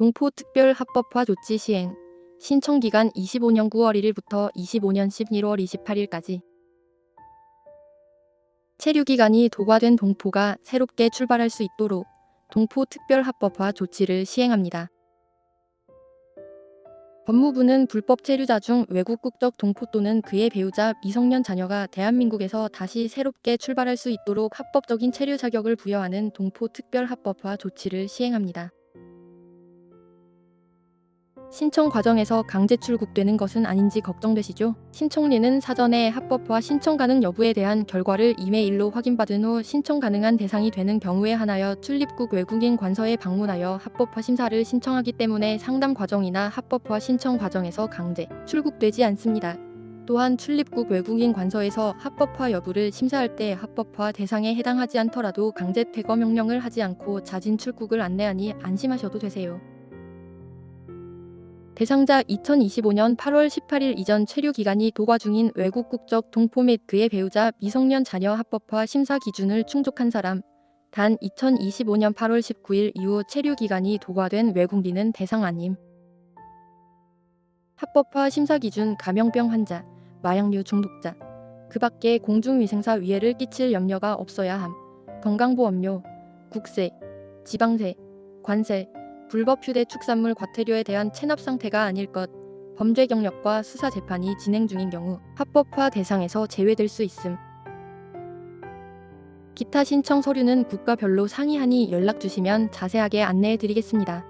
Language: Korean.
동포 특별 합법화 조치 시행. 신청 기간 25년 9월 1일부터 25년 11월 28일까지. 체류 기간이 도과된 동포가 새롭게 출발할 수 있도록 동포 특별 합법화 조치를 시행합니다. 법무부는 불법 체류자 중 외국 국적 동포 또는 그의 배우자 미성년 자녀가 대한민국에서 다시 새롭게 출발할 수 있도록 합법적인 체류 자격을 부여하는 동포 특별 합법화 조치를 시행합니다. 신청 과정에서 강제 출국되는 것은 아닌지 걱정되시죠? 신청리는 사전에 합법화 신청 가능 여부에 대한 결과를 이메일로 확인받은 후 신청 가능한 대상이 되는 경우에 한하여 출입국 외국인 관서에 방문하여 합법화 심사를 신청하기 때문에 상담 과정이나 합법화 신청 과정에서 강제 출국되지 않습니다. 또한 출입국 외국인 관서에서 합법화 여부를 심사할 때 합법화 대상에 해당하지 않더라도 강제 퇴거 명령을 하지 않고 자진 출국을 안내하니 안심하셔도 되세요. 대상자 2025년 8월 18일 이전 체류 기간이 도과 중인 외국 국적 동포 및 그의 배우자 미성년 자녀 합법화 심사 기준을 충족한 사람 단 2025년 8월 19일 이후 체류 기간이 도과된 외국인은 대상 아님. 합법화 심사 기준 감염병 환자, 마약류 중독자, 그 밖에 공중위생사 위해를 끼칠 염려가 없어야 함. 건강보험료, 국세, 지방세, 관세, 불법 휴대 축산물 과태료에 대한 체납 상태가 아닐 것, 범죄 경력과 수사 재판이 진행 중인 경우 합법화 대상에서 제외될 수 있음. 기타 신청 서류는 국가별로 상이하니 연락 주시면 자세하게 안내해 드리겠습니다.